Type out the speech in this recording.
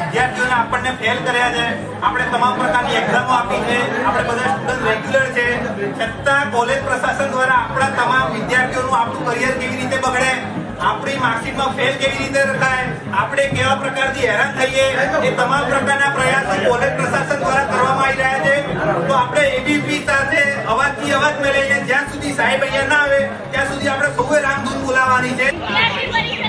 વિદ્યાર્થીઓને આપી છે આપણે બધા રેગ્યુલર છે છતાં કોલેજ પ્રશાસન દ્વારા આપણા તમામ વિદ્યાર્થીઓનું આપણું કરિયર કેવી રીતે બગડે આપણી માર્કશીટમાં ફેલ કેવી રીતે રખાય આપણે કેવા પ્રકારથી હેરાન થઈએ એ તમામ પ્રકારના પ્રયાસો કોલેજ પ્રશાસન દ્વારા એબીપી સાથે અવાજથી અવાજ મેળવીએ. જ્યાં સુધી સાહેબ અહીંયા ના આવે, ત્યાં સુધી આપણે બહુ રામધૂન બોલાવવાની છે.